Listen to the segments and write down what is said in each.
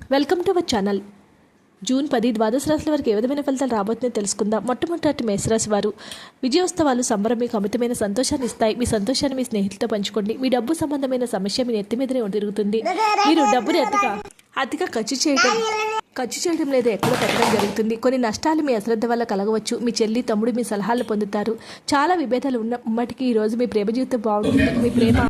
Welcome to our channel June పది ద్వాదశ రాశుల వారికి ఏ విధమైన ఫలితాలు రాబోతున్నాయో తెలుసుకుందాం. మొట్టమొదటి మేషరాశి వారు విజయోత్సవాలు సంబరం మీకు అమితమైన సంతోషాన్ని ఇస్తాయి. మీ సంతోషాన్ని మీ స్నేహితులతో పంచుకోండి. మీ డబ్బు సంబంధమైన సమస్య మీ నెత్తి మీదనే తిరుగుతుంది. మీరు డబ్బుని ఎత్తుగా అతిగా ఖర్చు చేయడం ఖర్చు చేయడం లేదా ఎక్కడ పెట్టడం జరుగుతుంది. కొన్ని నష్టాలు మీ అశ్రద్ధ వల్ల కలగవచ్చు. మీ చెల్లి తమ్ముడు మీ సలహాలు పొందుతారు. చాలా విభేదాలు ఉన్న ఉమ్మటికి ఈ రోజు మీ ప్రేమ జీవితం బాగుంటుంది. మీ ప్రేమ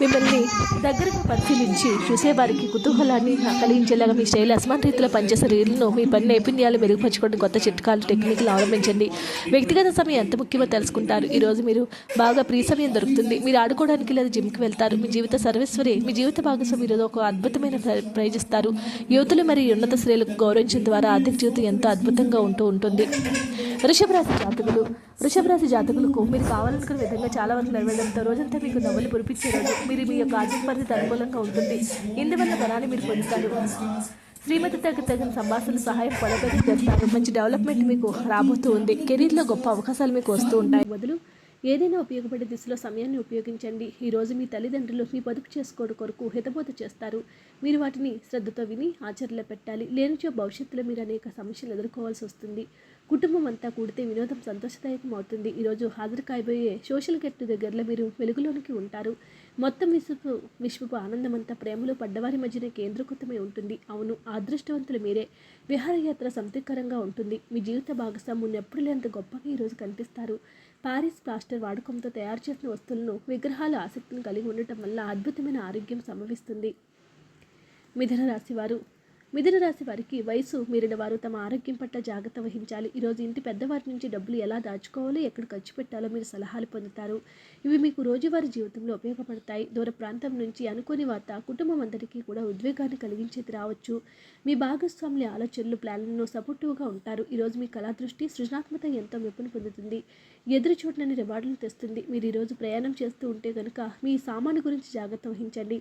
మిమ్మల్ని దగ్గరకు పరిశీలించి చూసేవారికి కుతూహలాన్ని కలిగించేలాగా మీ శైలి అసమాన రీతిలో పనిచేసే రీలను మీ పని నైపుణ్యాలు మెరుగుపరచుకోవడం కొత్త చిట్కాలు టెక్నిక్లు అవలంబించండి వ్యక్తిగత సమయం ఎంత ముఖ్యమో తెలుసుకుంటారు. ఈరోజు మీరు బాగా ప్రీ సమయం దొరుకుతుంది. మీరు ఆడుకోవడానికి లేదా జిమ్కి వెళ్తారు. మీ జీవిత సర్వేశ్వరి మీ జీవిత భాగస్వామి ఈరోజు ఒక అద్భుతమైన ప్ర- ప్రైజ్ ఇస్తారు యువతులు మరియు ఉన్నత స్త్రీలకు గౌరవించడం ద్వారా ఆర్థిక జీవితం ఎంతో అద్భుతంగా ఉంటూ ఉంటుంది. వృషభ రాశి జాతకులు వృషభ రాశి జాతకులకు మీరు కావాలనుకున్న విధంగా చాలా వరకు నెరవేరడంతో రోజంతా మీకు నవ్వులు కురిపించే రోజు. మీరు మీ యొక్క ఆర్థిక పరిస్థితి అనుకూలంగా ఉంటుంది. ఇందువల్ల ధనాన్ని మీరు పొందుతారు. శ్రీమతి తగ్గ తగిన సంభాషణలు సహాయం పొలగతి చేస్తారు. మంచి డెవలప్మెంట్ మీకు రాబోతూ ఉంది. కెరీర్లో గొప్ప అవకాశాలు మీకు వస్తూ ఉంటాయి. బదులు ఏదైనా ఉపయోగపడే దిశలో సమయాన్ని ఉపయోగించండి. ఈరోజు మీ తల్లిదండ్రులు మీ పొదుపు చేసుకోవడం కొరకు హితబోధ చేస్తారు. మీరు వాటిని శ్రద్ధతో విని ఆచరణలో పెట్టాలి. లేనిచో భవిష్యత్తులో మీరు అనేక సమస్యలు ఎదుర్కోవాల్సి వస్తుంది. కుటుంబం అంతా కూడితే వినోదం సంతోషదాయకం అవుతుంది. ఈరోజు హాజరు కాబోయే సోషల్ గెట్ దగ్గరలో మీరు వెలుగులోనికి ఉంటారు. మొత్తం విశ్వపు విశ్వపు ఆనందమంతా ప్రేమలో పడ్డవారి మధ్యన కేంద్రీకృతమై ఉంటుంది. అవును అదృష్టవంతులు మీరే. విహారయాత్ర సంతృప్తికరంగా ఉంటుంది. మీ జీవిత భాగస్వామ్యం ఎప్పుడు లేనంత గొప్పగా ఈరోజు కనిపిస్తారు. పారిస్ ప్లాస్టర్ వాడకంతో తయారు చేసిన వస్తువులను విగ్రహాలు ఆసక్తిని కలిగి ఉండటం వల్ల అద్భుతమైన ఆరోగ్యం సంభవిస్తుంది. మిథున రాశివారు మిథున రాశి వారికి వయసు మీరిన వారు తమ ఆరోగ్యం పట్ల జాగ్రత్త వహించాలి. ఈరోజు ఇంటి పెద్దవారి నుంచి డబ్బులు ఎలా దాచుకోవాలో ఎక్కడ ఖర్చు పెట్టాలో మీరు సలహాలు పొందుతారు. ఇవి మీకు రోజువారీ జీవితంలో ఉపయోగపడతాయి. దూర ప్రాంతం నుంచి అనుకోని వార్త కుటుంబం అందరికీ కూడా ఉద్వేగాన్ని కలిగించేది రావచ్చు. మీ భాగస్వాముల ఆలోచనలు ప్లాన్లను సపోర్టివ్గా ఉంటారు. ఈరోజు మీ కళాదృష్టి సృజనాత్మక ఎంతో మెప్పును పొందుతుంది. ఎదురు చూడని రివార్డులు తెస్తుంది. మీరు ఈరోజు ప్రయాణం చేస్తూ ఉంటే కనుక మీ సామాను గురించి జాగ్రత్త వహించండి.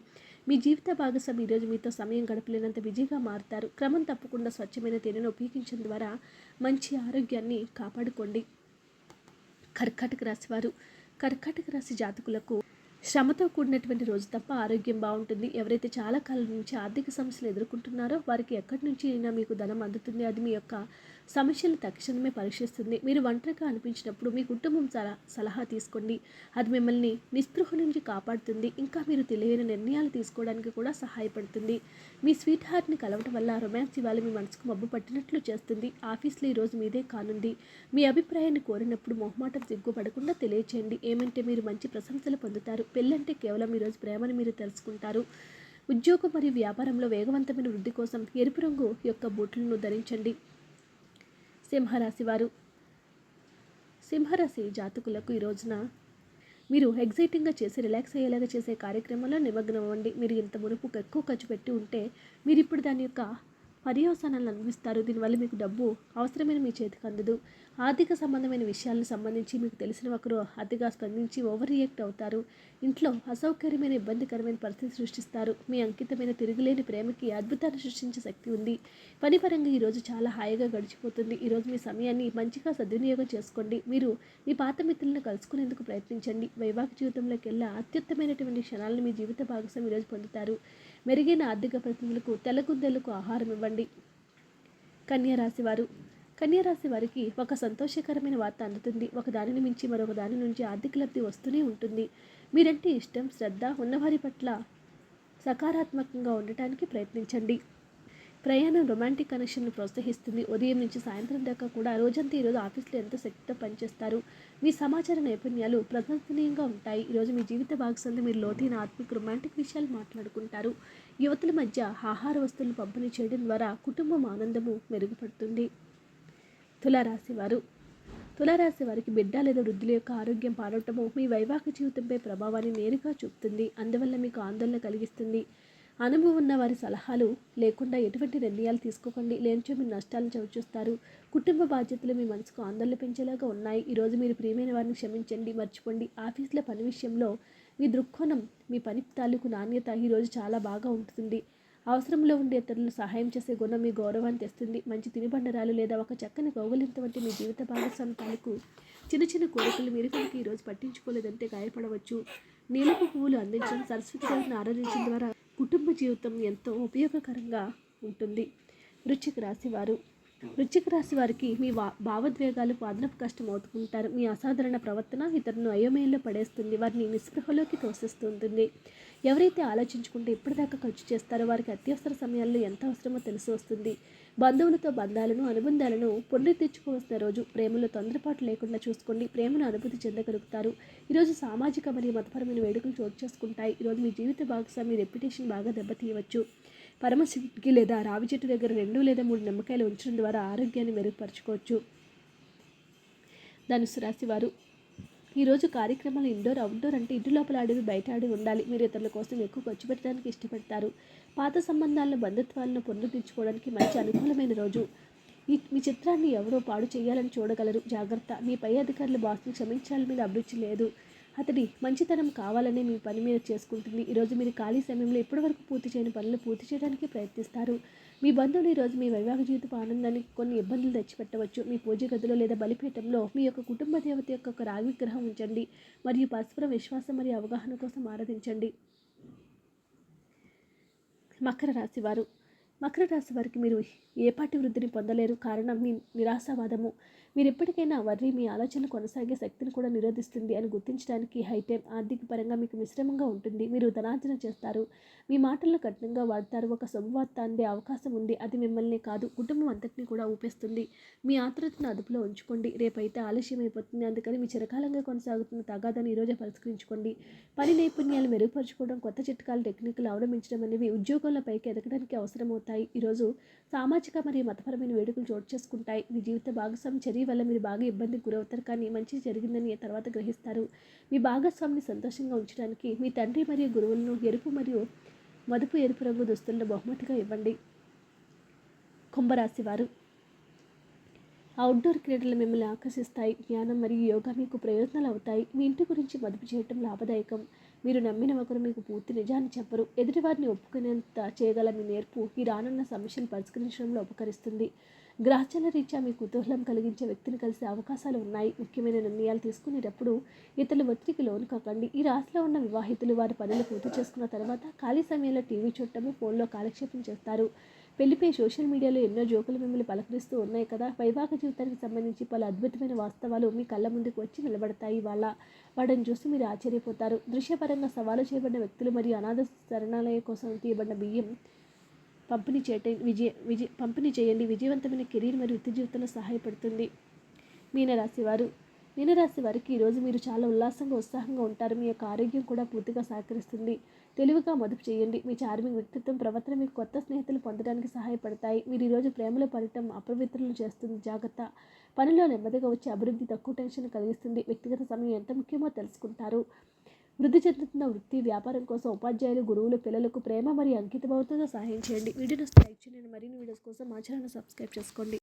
మీ జీవిత భాగస్వామి ఈరోజు మీతో సమయం గడపలేనంత బిజీగా మారుతారు. క్రమం తప్పకుండా స్వచ్ఛమైన తేనెను ఉపయోగించడం ద్వారా మంచి ఆరోగ్యాన్ని కాపాడుకోండి. కర్కాటక రాశి వారు కర్కాటక రాశి జాతకులకు శ్రమతో కూడినటువంటి రోజు తప్ప ఆరోగ్యం బాగుంటుంది. ఎవరైతే చాలా కాలం నుంచి ఆర్థిక సమస్యలు ఎదుర్కొంటున్నారో వారికి ఎక్కడి నుంచి అయినా మీకు ధనం అందుతుంది. అది మీ యొక్క సమస్యలు తక్షణమే పరీక్షిస్తుంది. మీరు ఒంటరిగా అనిపించినప్పుడు మీ కుటుంబం సల సలహా తీసుకోండి. అది మిమ్మల్ని నిస్పృహ నుంచి కాపాడుతుంది. ఇంకా మీరు తెలియని నిర్ణయాలు తీసుకోవడానికి కూడా సహాయపడుతుంది. మీ స్వీట్ హార్ట్ని కలవటం వల్ల రొమాన్స్ ఇవాళ మీ మనసుకు మబ్బు పట్టినట్లు చేస్తుంది. ఆఫీస్లో ఈరోజు మీదే కానుంది. మీ అభిప్రాయాన్ని కోరినప్పుడు మొహమాటం సిగ్గుపడకుండా తెలియచేయండి. ఏమంటే మీరు మంచి ప్రశంసలు పొందుతారు. పెళ్ళంటే కేవలం ఈరోజు ప్రేమను మీరు తెలుసుకుంటారు. ఉద్యోగం మరియు వ్యాపారంలో వేగవంతమైన వృద్ధి కోసం ఎరుపు రంగు యొక్క బూట్లను ధరించండి. సింహరాశి వారు సింహరాశి జాతకులకు ఈ రోజున మీరు ఎగ్జైటింగ్గా చేసి రిలాక్స్ అయ్యేలాగా చేసే కార్యక్రమంలో నిమగ్నం అవ్వండి మీరు ఇంత మునుపు ఎక్కువ ఖర్చు పెట్టి ఉంటే మీరు ఇప్పుడు దాని యొక్క పర్యవసానాలను అనుభవిస్తారు. దీనివల్ల మీకు డబ్బు అవసరమైన మీ చేతికి అందదు. ఆర్థిక సంబంధమైన విషయాలకు సంబంధించి మీకు తెలిసిన ఒకరు అతిగా స్పందించి ఓవర్ రియాక్ట్ అవుతారు. ఇంట్లో అసౌకర్యమైన ఇబ్బందికరమైన పరిస్థితి సృష్టిస్తారు. మీ అంకితమైన తిరుగులేని ప్రేమకి అద్భుతాన్ని సృష్టించే శక్తి ఉంది. పనిపరంగా ఈరోజు చాలా హాయిగా గడిచిపోతుంది. ఈరోజు మీ సమయాన్ని మంచిగా సద్వినియోగం చేసుకోండి. మీరు మీ పాత మిత్రులను కలుసుకునేందుకు ప్రయత్నించండి. వైవాహిక జీవితంలోకి వెళ్ళా అత్యుత్తమైనటువంటి క్షణాలను మీ జీవిత భాగస్వామి ఈరోజు పొందుతారు. మెరుగైన ఆర్థిక ప్రతినిధులకు తెల్లగుద్దలకు ఆహారం ఇవ్వండి. కన్యారాశి వారు. కన్యారాశి వారికి ఒక సంతోషకరమైన వార్త అందుతుంది. ఒక దానిని మించి మరొక దాని నుంచి ఆర్థిక లబ్ధి వస్తూనే ఉంటుంది. మీరంటే ఇష్టం శ్రద్ధ ఉన్నవారి పట్ల సకారాత్మకంగా ఉండటానికి ప్రయత్నించండి. ప్రయాణం రొమాంటిక్ కనెక్షన్ను ప్రోత్సహిస్తుంది. ఉదయం నుంచి సాయంత్రం దాకా కూడా రోజంతా ఈరోజు ఆఫీస్లో ఎంతో శక్తితో పనిచేస్తారు? మీ సమాచార నైపుణ్యాలు ప్రశంసనీయంగా ఉంటాయి. ఈరోజు మీ జీవిత భాగస్వామి మీరు లోతైన ఆత్మిక రొమాంటిక్ విషయాలు మాట్లాడుకుంటారు. యువతుల మధ్య ఆహార వస్తువులు పంపిణీ చేయడం ద్వారా కుటుంబం ఆనందము మెరుగుపడుతుంది. తులారాశి వారు. తులారాశి వారికి బిడ్డ లేదా వృద్ధుల యొక్క ఆరోగ్యం పాడటము మీ వైవాహిక జీవితంపై ప్రభావాన్ని నేరుగా చూపుతుంది. అందువల్ల మీకు ఆందోళన కలిగిస్తుంది. అనుభవం ఉన్న వారి సలహాలు లేకుండా ఎటువంటి నిర్ణయాలు తీసుకోకండి. లేనిచో మీరు నష్టాలను చవిచూస్తారు. కుటుంబ బాధ్యతలు మీ మనసుకు ఆందోళన పెంచేలాగా ఉన్నాయి. ఈరోజు మీరు ప్రియమైన వారిని క్షమించండి మర్చిపోండి. ఆఫీస్లో పని విషయంలో మీ దృక్కోణం మీ పని తాలూకు నాణ్యత ఈరోజు చాలా బాగా ఉంటుంది అవసరంలో ఉండే ఇతరులు సహాయం చేసే గుణం మీ గౌరవాన్ని తెస్తుంది. మంచి తినుబండరాలు లేదా ఒక చక్కని కౌగలింత వంటి మీ జీవిత భాగస్వామి తాలూకు చిన్న చిన్న కోరికలు మీరు కనుక ఈరోజు పట్టించుకోలేదంటే గాయపడవచ్చు. నీలపు పువ్వులు అందించడం సరస్వతి గారిని ఆరాధించడం ద్వారా కుటుంబ జీవితం ఎంతో ఉపయోగకరంగా ఉంటుంది. వృశ్చిక రాశి వారు వృశ్చిక రాశి వారికి మీ వా భావోద్వేగాలు అదనపు కష్టం అవుతుంటారు. మీ అసాధారణ ప్రవర్తన ఇతరులను అయోమయంలో పడేస్తుంది. వారిని నిస్పృహలోకి తోసేస్తుంటుంది. ఎవరైతే ఆలోచించుకుంటే ఇప్పటిదాకా ఖర్చు చేస్తారో వారికి అత్యవసర సమయాల్లో ఎంత అవసరమో తెలిసి వస్తుంది. బంధువులతో బంధాలను అనుబంధాలను పునరుద్ధరించుకోవాల్సిన రోజు. ప్రేమలో తొందరపాటు లేకుండా చూసుకోండి. ప్రేమను అనుభూతి చెందగలుగుతారు. ఈరోజు సామాజిక మరియు మతపరమైన వేడుకలు చోటు చేసుకుంటాయి. ఈరోజు మీ జీవిత భాగస్వామి రెప్యుటేషన్ బాగా దెబ్బతీయవచ్చు. పరమశివుడికి లేదా రావి చెట్టు దగ్గర రెండు లేదా మూడు నిమ్మకాయలు ఉంచడం ద్వారా ఆరోగ్యాన్ని మెరుగుపరచుకోవచ్చు. ధనుసు రాశి వారు ఈరోజు కార్యక్రమాలు ఇండోర్ అవుట్డోర్ అంటే ఇంటి లోపల ఆడివి బయట ఆడి ఉండాలి. మీరు ఇతరుల కోసం ఎక్కువ ఖర్చు పెట్టడానికి ఇష్టపడతారు. పాత సంబంధాలను బంధుత్వాలను పునరుద్ధరించుకోవడానికి మంచి అనుకూలమైన రోజు. ఈ మీ చిత్రాన్ని ఎవరో పాడు చేయాలని చూడగలరు. జాగ్రత్త. మీ పై అధికారులు బాస్ని క్షమించాలని మీద అభిరుచి లేదు. అతడి మంచితనం కావాలనే మీ పని మీద చేసుకుంటుంది. ఈరోజు మీరు ఖాళీ సమయంలో ఇప్పటివరకు పూర్తి చేయని పనులు పూర్తి చేయడానికి ప్రయత్నిస్తారు. మీ బంధువులు ఈరోజు మీ వైవాహిక జీవితపు ఆనందానికి కొన్ని ఇబ్బందులు తెచ్చిపెట్టవచ్చు. మీ పూజ గదిలో లేదా బలిపీఠంలో మీ యొక్క కుటుంబ దేవత యొక్క ఒక రాగి విగ్రహం ఉంచండి. మరియు పరస్పర విశ్వాసం మరియు అవగాహన కోసం ఆరాధించండి. మకర రాశివారు మకర రాశి వారికి మీరు ఏపాటి వృద్ధిని పొందలేరు. కారణం మీ నిరాశావాదము. మీరు ఎప్పటికైనా వర్రి మీ ఆలోచనలు కొనసాగే శక్తిని కూడా నిరోధిస్తుంది అని గుర్తించడానికి హైటైం ఆర్థిక పరంగా మీకు మిశ్రమంగా ఉంటుంది. మీరు ధనార్జన చేస్తారు. మీ మాటలను కఠినంగా వాడతారు. ఒక శుభవార్త అందే అవకాశం ఉంది. అది మిమ్మల్ని కాదు కుటుంబం అంతటిని కూడా ఊపేస్తుంది. మీ ఆతృతను అదుపులో ఉంచుకోండి. రేపైతే ఆలస్యం అయిపోతుంది. అందుకని మీ చిరకాలంగా కొనసాగుతున్న తగాదాన్ని ఈరోజు పరిష్కరించుకోండి. పని నైపుణ్యాలు మెరుగుపరచుకోవడం కొత్త చిట్కాలు టెక్నిక్లు అవలంబించడం అనేవి ఉద్యోగాల పైకి ఎదగడానికి అవుతాయి ఈరోజు సామాజిక మరియు మతపరమైన వేడుకలు చోటు చేసుకుంటాయి. మీ జీవిత భాగస్వామి చర్య వల్ల మీరు బాగా ఇబ్బందికి గురవుతారు. కానీ మంచి జరిగిందని తర్వాత గ్రహిస్తారు. మీ భాగస్వామిని సంతోషంగా ఉంచడానికి మీ తండ్రి మరియు గురువులను ఎరుపు మరియు మదుపు ఎరుపు రంగు దుస్తులను బహుమతిగా ఇవ్వండి. కుంభరాశి వారు అవుట్డోర్ క్రీడలు మిమ్మల్ని ఆకర్షిస్తాయి. జ్ఞానం మరియు యోగా మీకు ప్రయోజనాలు అవుతాయి. మీ ఇంటి గురించి మదుపు చేయటం లాభదాయకం. మీరు నమ్మిన ఒకరు మీకు పూర్తి నిజాన్ని చెప్పరు. ఎదుటివారిని ఒప్పుకునేంత చేయగల మీ నేర్పు ఈ రానున్న సమస్యను పరిష్కరించడంలో ఉపకరిస్తుంది. గ్రహచల రీత్యా మీ కుతూహలం కలిగించే వ్యక్తిని కలిసే అవకాశాలు ఉన్నాయి. ముఖ్యమైన నిర్ణయాలు తీసుకునేటప్పుడు ఇతరుల ఒత్తిడికి లోను కాకండి. ఈ రాశిలో ఉన్న వివాహితులు వారి పనులు పూర్తి చేసుకున్న తర్వాత ఖాళీ సమయంలో టీవీ చూడటము ఫోన్లో కాలక్షేపం చేస్తారు. పెళ్ళిపై సోషల్ మీడియాలో ఎన్నో జోకులు మిమ్మల్ని పలకరిస్తూ ఉన్నాయి కదా? వైవాహిక జీవితానికి సంబంధించి పలు అద్భుతమైన వాస్తవాలు మీ కళ్ళ ముందుకు వచ్చి నిలబడతాయి. వాళ్ళ వాటిని చూసి మీరు ఆశ్చర్యపోతారు. దృశ్యపరంగా సవాలు చేయబడిన వ్యక్తులు మరియు అనాథ శరణాలయ కోసం తీయబడిన బియ్యం పంపిణీ చేయటం విజయ విజయ పంపిణీ చేయండి. విజయవంతమైన కెరీర్ మరియు వృత్తి జీవితంలో సహాయపడుతుంది. మీనరాశి వారు మీనరాశి వారికి ఈరోజు మీరు చాలా ఉల్లాసంగా ఉత్సాహంగా ఉంటారు. మీ యొక్క ఆరోగ్యం కూడా పూర్తిగా సహకరిస్తుంది. తెలివిగా మదుపు చేయండి. మీ చార్మింగ్ వ్యక్తిత్వం ప్రవర్తన మీకు కొత్త స్నేహితులు పొందడానికి సహాయపడతాయి. మీరు ఈరోజు ప్రేమలో పడటం అపవిత్రులు చేస్తుంది. జాగ్రత్త. పనిలో నెమ్మదిగా వచ్చే అభివృద్ధి తక్కువ టెన్షన్ కలిగిస్తుంది. వ్యక్తిగత సమయం ఎంత ముఖ్యమో తెలుసుకుంటారు. వృద్ధి చెందుతున్న వృత్తి వ్యాపారం కోసం ఉపాధ్యాయులు గురువులు పిల్లలకు ప్రేమ మరియు అంకితభావంతో సహాయం చేయండి. వీడియోను లైక్ చేయండి. మరిన్ని వీడియోస్ కోసం మా ఛానల్ సబ్స్క్రైబ్ చేసుకోండి.